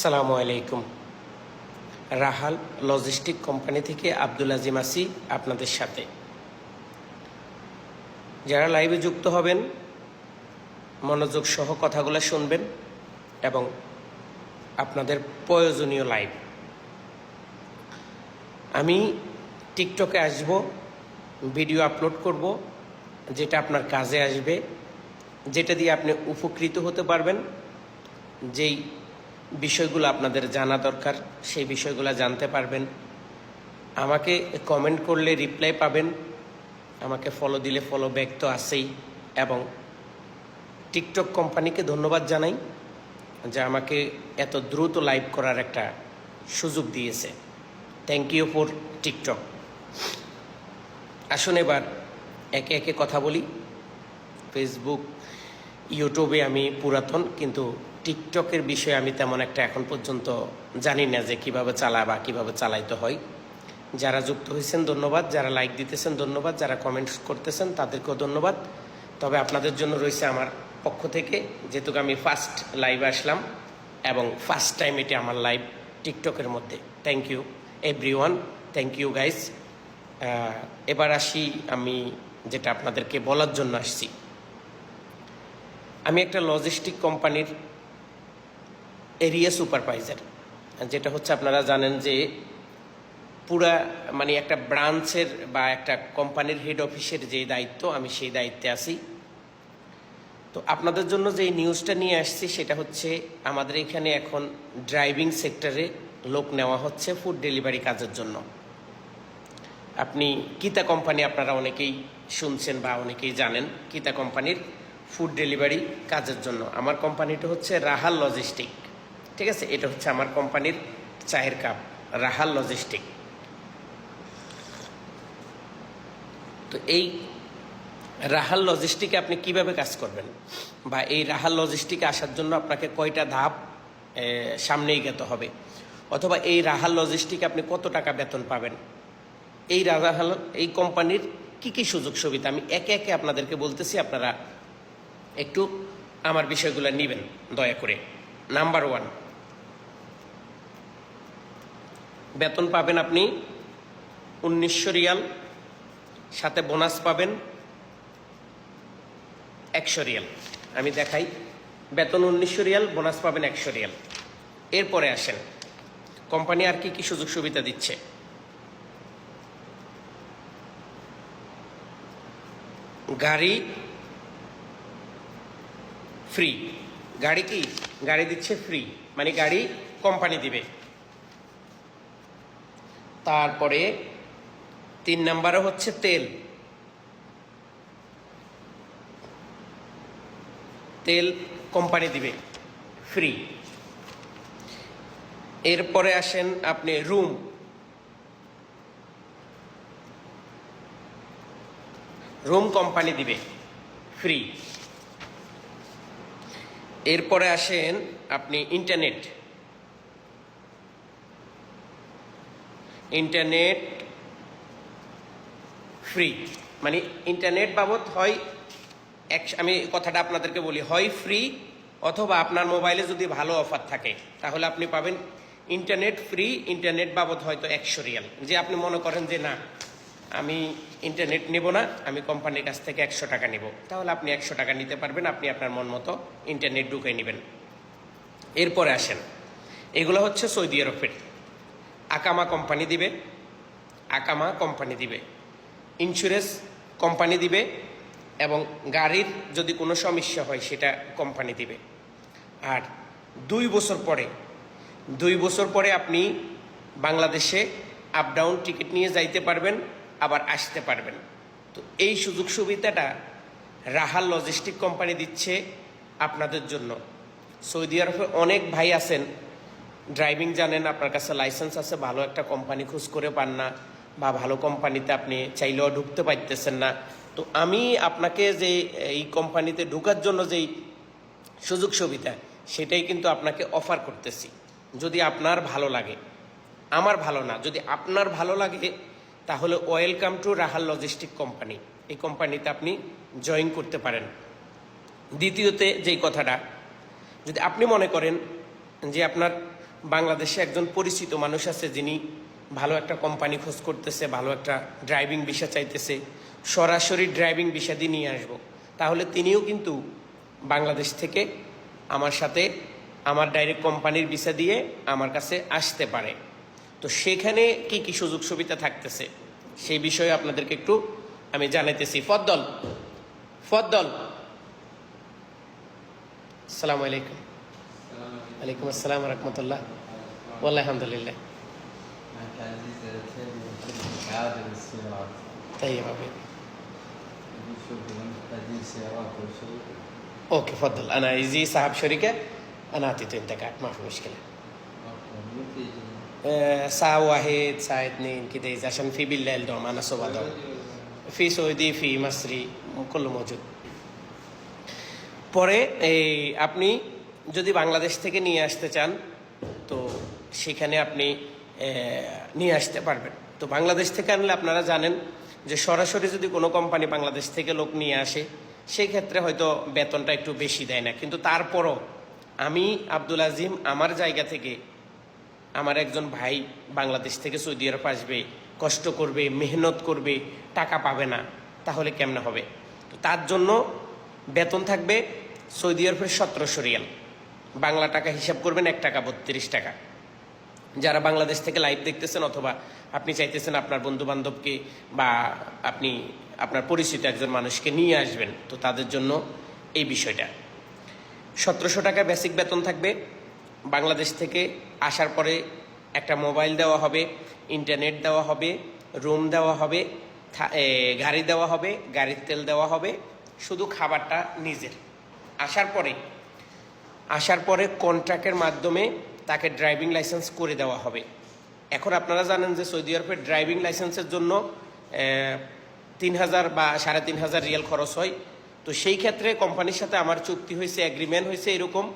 সালামু আলাইকুম। রাহাল logistic company থেকে আব্দুল আজিম আসি আপনাদের সাথে। যারা লাইভে যুক্ত হবেন, মনোযোগ সহ কথাগুলো শুনবেন এবং আপনাদের প্রয়োজনীয় লাইভ। আমি টিকটকে আসব, ভিডিও আপলোড করব, যেটা আপনার কাজে আসবে, যেটা দিয়ে আপনি উপকৃত হতে পারবেন, যেই বিষয়গুলো আপনাদের জানা দরকার, সেই বিষয়গুলো জানতে পারবেন। আমাকে কমেন্ট করলে রিপ্লাই পাবেন। আমাকে ফলো দিলে ফলো ব্যাক তো আসেই এবং টিকটক কোম্পানিকে ধন্যবাদ জানাই, যে আমাকে এত দ্রুত লাইভ করার একটা সুযোগ দিয়েছে। থ্যাংক ইউ ফর টিকটক আসুন এবার একে একে কথা বলি। ফেসবুক ইউটিউবে আমি পুরাতন, কিন্তু টিকটকের বিষয়ে আমি তেমন একটা এখন পর্যন্ত জানি না যে কীভাবে চালা বা কীভাবে চালাইতে হয়। যারা যুক্ত হয়েছেন, ধন্যবাদ। যারা লাইক দিতেছেন, ধন্যবাদ। যারা কমেন্টস করতেছেন, তাদেরকেও ধন্যবাদ। তবে আপনাদের জন্য রয়েছে আমার পক্ষ থেকে, যেহেতু আমি ফার্স্ট লাইভে আসলাম এবং ফার্স্ট টাইম এটি আমার লাইভ টিকটকের মধ্যে। Thank you everyone thank you guys এবার আসি আমি যেটা আপনাদেরকে বলার জন্য আসছি। আমি একটা লজিস্টিক কোম্পানির এরিয়া সুপারভাইজার। যেটা হচ্ছে আপনারা জানেন যে পুরা মানে একটা ব্রাঞ্চের বা একটা কোম্পানির হেড অফিসের যে দায়িত্ব, আমি সেই দায়িত্বে আছি। তো আপনাদের জন্য যে নিউজটা নিয়ে আসছি, সেটা হচ্ছে আমাদের এখানে এখন ড্রাইভিং সেক্টরে লোক নেওয়া হচ্ছে ফুড ডেলিভারি কাজের জন্য। আপনি কিতা কোম্পানি আপনারা অনেকেই শুনছেন বা অনেকেই জানেন, কিতা কোম্পানির ফুড ডেলিভারি কাজের জন্য। আমার কোম্পানিটা হচ্ছে রাহাল লজিস্টিক ঠিক আছে, এটা হচ্ছে আমার কোম্পানির চায়ের কাপ, রাহাল লজিস্টিক তো এই রাহাল লজিস্টিকে আপনি কীভাবে কাজ করবেন? বা এই রাহাল লজিস্টিকে আসার জন্য আপনাকে কয়টা ধাপ সামনে এগোতে হবে? অথবা এই রাহাল লজিস্টিকে আপনি কত টাকা বেতন পাবেন? এই রাহাল, এই কোম্পানির কি কি সুযোগ সুবিধা? আমি একে একে আপনাদেরকে বলতেছি, আপনারা একটু আমার বিষয়গুলো নেবেন, দয়া করে। নাম্বার ওয়ান বেতন পাবেন আপনি উনিশশো রিয়াল, সাথে বোনাস পাবেন একশো রিয়াল। আমি দেখাই, বেতন উনিশশো রিয়াল, বোনাস পাবেন একশো রিয়াল। এরপরে আসেন, কোম্পানি আর কি কি সুযোগ সুবিধা দিচ্ছে? গাড়ি ফ্রি। গাড়ি কি? গাড়ি দিচ্ছে ফ্রি মানে গাড়ি কোম্পানি দিবে। তারপরে তিন নাম্বারে হচ্ছে তেল। তেল কোম্পানি দিবে। ফ্রি এরপরে আসেন আপনি রুম রুম কোম্পানি দিবে। ফ্রি এরপরে আসেন আপনি ইন্টারনেট ইন্টারনেট ফ্রি। মানে ইন্টারনেট বাবদ হয় এক, আমি কথাটা আপনাদেরকে বলি, হয় ফ্রি অথবা আপনার মোবাইলে যদি ভালো অফার থাকে, তাহলে আপনি পাবেন ইন্টারনেট ফ্রি, ইন্টারনেট বাবদ হয়তো একশো রিয়াল। যে আপনি মনে করেন যে, না, আমি ইন্টারনেট নেব না, আমি কোম্পানির কাছ থেকে একশো টাকা নেব। তাহলে আপনি একশো টাকা নিতে পারবেন, আপনি আপনার মন মতো ইন্টারনেট ঢুকে নেবেন। এরপরে আসেন। এগুলো হচ্ছে সৌদি আরবের আকামা কোম্পানি দিবে আকামা কোম্পানি দিবে। ইন্স্যুরেন্স কোম্পানি দিবে এবং গাড়ির যদি কোনো সমস্যা হয় সেটা কোম্পানি দিবে। আর দুই বছর পরে, দুই বছর পরে আপনি বাংলাদেশে আপ ডাউন টিকিট নিয়ে যাইতে পারবেন, আবার আসতে পারবেন। তো এই সুযোগ সুবিধাটা রাহাল লজিস্টিক কোম্পানি দিচ্ছে আপনাদের জন্য। সৌদি আরবে অনেক ভাই আছেন ড্রাইভিং জানেন, আপনার কাছে লাইসেন্স আছে, ভালো একটা কোম্পানি খোঁজ করে পান না, বা ভালো কোম্পানিতে আপনি চাইলেও ঢুকতে পারতেছেন না। তো আমি আপনাকে যে এই কোম্পানিতে ঢোকার জন্য যেই সুযোগ সুবিধা, সেটাই কিন্তু আপনাকে অফার করতেছি। যদি আপনার ভালো লাগে, আমার ভালো না, যদি আপনার ভালো লাগে, তাহলে welcome to Rahal logistic company এই কোম্পানিতে আপনি জয়েন করতে পারেন। দ্বিতীয়তে যেই কথাটা, যদি আপনি মনে করেন যে আপনার বাংলাদেশে একজন পরিচিত মানুষ আছে যিনি ভালো একটা কোম্পানি খোঁজ করতেছে, ভালো একটা ড্রাইভিং ভিসা চাইতেছে। সরাসরি ড্রাইভিং ভিসা দিয়ে নিয়ে আসব। তাহলে তিনিও কিন্তু বাংলাদেশ থেকে আমার সাথে আমার ডাইরেক্ট কোম্পানির ভিসা দিয়ে আমার কাছে আসতে পারে। তো সেখানে কি কি সুযোগ সুবিধা থাকতেছে সেই বিষয়ে আপনাদেরকে একটু আমি জানাইতেছি। ফদ্দল ফদ্দল। আসসালামু আলাইকুম। ওয়ালাইকুম আসসালাম রহমতুল্লাহ ওয়াল্লাহ আলহামদুলিল্লাহ كان عزيز التالي عادل السيارات তাই হবে نشوف اذا محتاجين سيارات او شيء اوكي تفضل انا يزي صاحب شركه انا اعطيته انت قاعد ما في مشكله اوكي متى يجي؟ آه، ساعة واحد ساعة اثنين كده إذا عشان في بالليل دوم أنا صبح دوم في سعودي في مصري كله موجود পরে এই আপনি যদি বাংলাদেশ থেকে নিয়ে আসতে চান, তো সেখানে আপনি নিয়ে আসতে পারবেন। তো বাংলাদেশ থেকে আনলে আপনারা জানেন যে সরাসরি যদি কোনো কোম্পানি বাংলাদেশ থেকে লোক নিয়ে আসে সেই ক্ষেত্রে হয়তো বেতনটা একটু বেশি দেয় না। কিন্তু তারপরও আমি আব্দুল আজিম আমার জায়গা থেকে আমার একজন ভাই বাংলাদেশ থেকে সৌদি আরব আসবে, কষ্ট করবে, মেহনত করবে, টাকা পাবে না, তাহলে কেমনে হবে? তো তার জন্য বেতন থাকবে সৌদি আরবের সতেরোশো রিয়াল। বাংলা টাকা হিসাব করবেন এক টাকা বত্রিশ টাকা। যারা বাংলাদেশ থেকে লাইভ দেখতেছেন অথবা আপনি চাইতেছেন আপনার বন্ধু বান্ধবকে বা আপনি আপনার পরিচিত একজন মানুষকে নিয়ে আসবেন, তো তাদের জন্য এই বিষয়টা। সতেরোশো টাকা বেসিক বেতন থাকবে। বাংলাদেশ থেকে আসার পরে একটা মোবাইল দেওয়া হবে ইন্টারনেট দেওয়া হবে রুম দেওয়া হবে গাড়ি দেওয়া হবে, গাড়ির তেল দেওয়া হবে, শুধু খাবারটা নিজের। আসার পরে আসার পরে কন্ট্রাক্টের মাধ্যমে তাকে ড্রাইভিং লাইসেন্স করে দেওয়া হবে। এখন আপনারা জানেন যে সৌদি আরবের ড্রাইভিং লাইসেন্সের জন্য তিন হাজার বা সাড়ে তিন হাজার রিয়াল খরচ হয়। তো সেই ক্ষেত্রে কোম্পানির সাথে আমার চুক্তি হয়েছে এগ্রিমেন্ট হয়েছে এরকম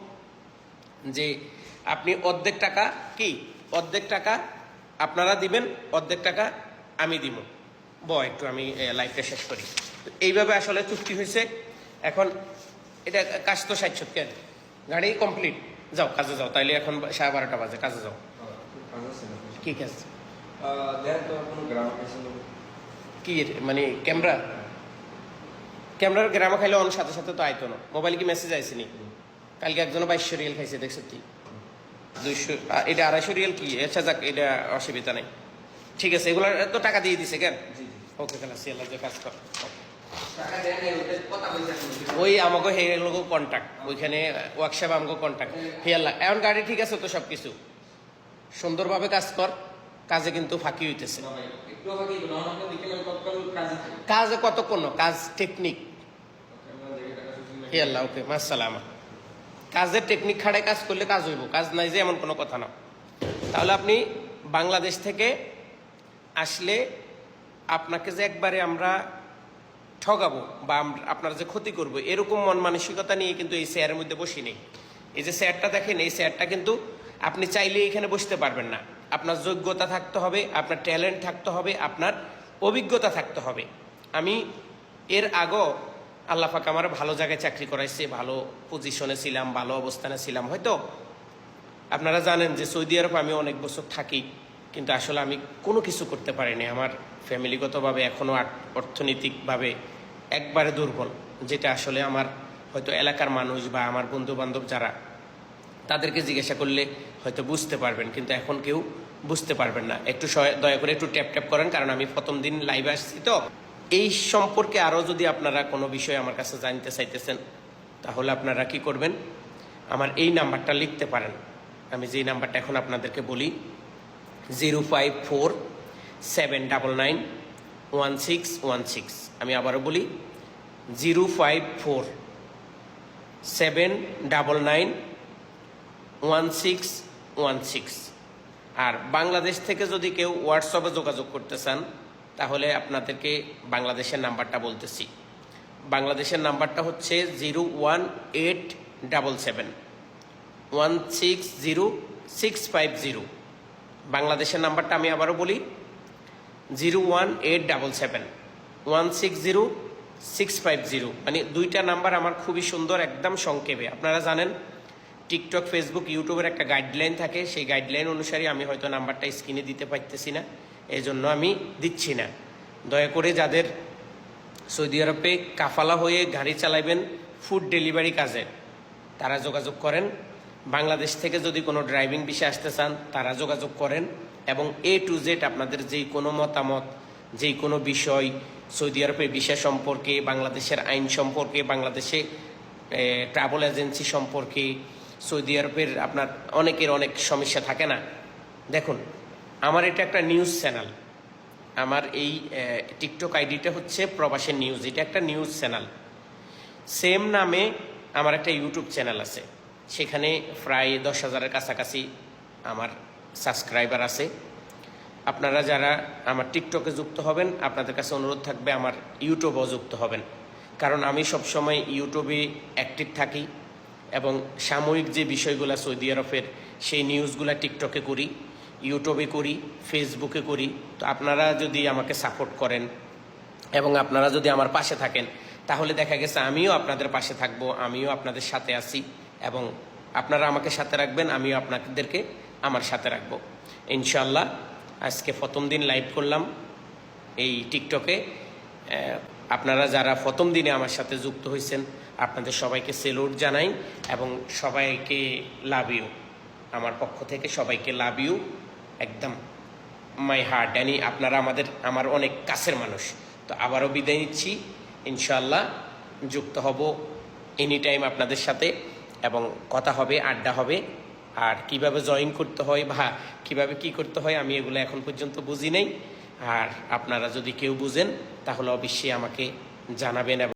যে আপনি অর্ধেক টাকা কি? অর্ধেক টাকা আপনারা দিবেন, অর্ধেক টাকা আমি দিব। ব একটু আমি লাইফটা শেষ করি। তো এইভাবে আসলে চুক্তি হয়েছে। এখন এটা কাজ তো ষাট কেন গাড়ি কমপ্লিট যাও কাজে যাও তাইলে এখন সাড়ে বারোটা বাজে কাজে যাও। কি কাজ? কোনো কি মানে ক্যামেরা? ক্যামেরার গ্রামে খাইলে অন্য সাথে সাথে তো আইতো না। মোবাইল কি মেসেজ আইসিনি কালকে একজন বাইশশো রিয়েল খাইছে দেখছ কি? দুইশো এটা আড়াইশো রিয়েল কি? আচ্ছা যাক এটা অসুবিধা নেই। ঠিক আছে এগুলো তো টাকা দিয়ে দিছে কেন? ওকে সিএল যে কাজ কর। ওই আমাকে হে লোক কন্ট্যাক্ট ওইখানে ওয়ার্কশপ আমাকে কন্ট্যাক্ট হিয়াল্লা এখন গাড়ি ঠিক আছে তো সব কিছু সুন্দরভাবে কাজ কর, কাজে কিন্তু ফাঁকি হইতেছে। কাজ কতক্ষণ? কাজ টেকনিক হিয়াল্লা ওকে, মাসালামা। কাজের টেকনিক খাড়ে কাজ করলে কাজ হইব, কাজ নাই যে এমন কোনো কথা না। তাহলে আপনি বাংলাদেশ থেকে আসলে আপনাকে যে একবারে আমরা ঠগাবো বা আপনার যে ক্ষতি করব, এরকম মন মানসিকতা নিয়ে কিন্তু এই চেয়ারের মধ্যে বসি নেই। এই যে চেয়ারটা দেখেন, এই চেয়ারটা কিন্তু আপনি চাইলে এখানে বসতে পারবেন না। আপনার যোগ্যতা থাকতে হবে, আপনার ট্যালেন্ট থাকতে হবে, আপনার অভিজ্ঞতা থাকতে হবে। আমি এর আগেও আল্লাহ পাক আমার ভালো জায়গায় চাকরি করাইছে, ভালো পজিশনে ছিলাম, ভালো অবস্থানে ছিলাম। হয়তো আপনারা জানেন যে সৌদি আরব আমি অনেক বছর থাকি। কিন্তু আসলে আমি কোনো কিছু করতে পারিনি। আমার ফ্যামিলিগতভাবে এখনও অর্থনৈতিকভাবে একবারে দুর্বল, যেটা আসলে আমার হয়তো এলাকার মানুষ বা আমার বন্ধু বান্ধব যারা, তাদেরকে জিজ্ঞাসা করলে হয়তো বুঝতে পারবেন, কিন্তু এখন কেউ বুঝতে পারবেন না। একটু দয়া করে একটু ট্যাপ ট্যাপ করেন, কারণ আমি প্রথম দিন লাইভে আসছি তো। এই সম্পর্কে আরও যদি আপনারা কোনো বিষয় আমার কাছে জানতে চাইতেছেন, তাহলে আপনারা কি করবেন? আমার এই নাম্বারটা লিখতে পারেন। আমি যেই নাম্বারটা এখন আপনাদেরকে বলি zero five four seven double nine one six one six. আমি আবারও বলি, zero five four seven double nine one six one six. আর বাংলাদেশ থেকে যদি কেউ হোয়াটসঅ্যাপে যোগাযোগ করতে চান, তাহলে আপনাদেরকে বাংলাদেশের নাম্বারটা বলতেছি। বাংলাদেশের নাম্বারটা হচ্ছে zero one eight double seven, one six zero six five zero. বাংলাদেশের নাম্বারটা আমি আবারও বলি, zero one eight double seven, one six zero six five zero. মানে দুইটা নাম্বার আমার খুবই সুন্দর, একদম সংক্ষেপে। আপনারা জানেন, টিকটক, ফেসবুক, ইউটিউবের একটা গাইডলাইন থাকে। সেই গাইডলাইন অনুসারে আমি হয়তো নাম্বারটা স্ক্রিনে দিতে পারতেছি না এই জন্য আমি দিচ্ছি না। দয়া করে যাদের সৌদি আরবে কাফালা হয়ে গাড়ি চালাইবেন, ফুড ডেলিভারি কাজে, তারা যোগাযোগ করেন। বাংলাদেশ থেকে যদি কোনো ড্রাইভিং বিষয়ে আসতে চান, তারা যোগাযোগ করেন এবং এ টু জেড আপনাদের যেই কোনো মতামত যেই কোনো বিষয়, সৌদি আরবের বিষয় সম্পর্কে, বাংলাদেশের আইন সম্পর্কে, বাংলাদেশে ট্রাভেল এজেন্সি সম্পর্কে, সৌদি আরবের আপনার অনেকের অনেক সমস্যা থাকে না। দেখুন, আমার এটা একটা নিউজ চ্যানেল। আমার এই টিকটক আইডিটা হচ্ছে প্রবাসের নিউজ, এটা একটা নিউজ চ্যানেল। সেম নামে আমার একটা ইউটিউব চ্যানেল আছে। সেখানে প্রায় দশ হাজারের কাছাকাছি আমার সাবস্ক্রাইবার আছে। আপনারা যারা আমার টিকটকে যুক্ত হবেন, আপনাদের কাছে অনুরোধ থাকবে আমার ইউটিউবেও যুক্ত হবেন। কারণ আমি সবসময় ইউটিউবে অ্যাক্টিভ থাকি এবং সাময়িক যে বিষয়গুলো সৌদি আরবের সেই নিউজগুলো টিকটকে করি ইউটিউবে করি ফেসবুকে করি, তো আপনারা যদি আমাকে সাপোর্ট করেন এবং আপনারা যদি আমার পাশে থাকেন, তাহলে দেখা গেছে আমিও আপনাদের পাশে থাকব, আমিও আপনাদের সাথে আছি। এবং আপনারা আমাকে সাথে রাখবেন, আমিও আপনাদেরকে আমার সাথে রাখব। ইনশাল্লাহ আজকে প্রথম দিন লাইভ করলাম এই টিকটকে আপনারা যারা প্রথম দিনে আমার সাথে যুক্ত হয়েছেন, আপনাদের সবাইকে সেলুট জানাই এবং সবাইকে লাভ ইউ আমার পক্ষ থেকে সবাইকে লাভ ইউ একদম মাই হার্ট জানি আপনারা আমাদের, আমার অনেক কাছের মানুষ। তো আবারও বিদায় নিচ্ছি ইনশাল্লাহ যুক্ত হব এনি টাইম আপনাদের সাথে। এবং কথা হবে, আড্ডা হবে, আর কীভাবে জয়েন করতে হয় বা কীভাবে কি করতে হয় আমি এগুলো এখন পর্যন্ত বুঝি নেই। আর আপনারা যদি কেউ বুঝেন, তাহলে অবশ্যই আমাকে জানাবেন এবং